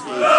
school.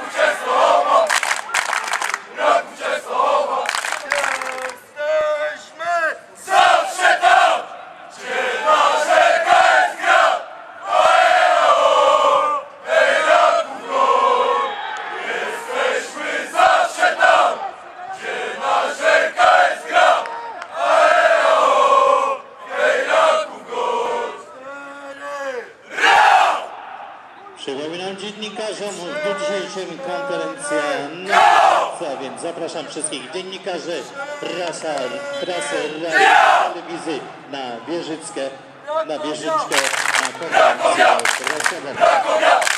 What? jutrzejszym na A więc zapraszam wszystkich dziennikarzy prasa, prasy, radio, telewizji na Wieżyckę, na Wieżyczkę, na konferencję prasową.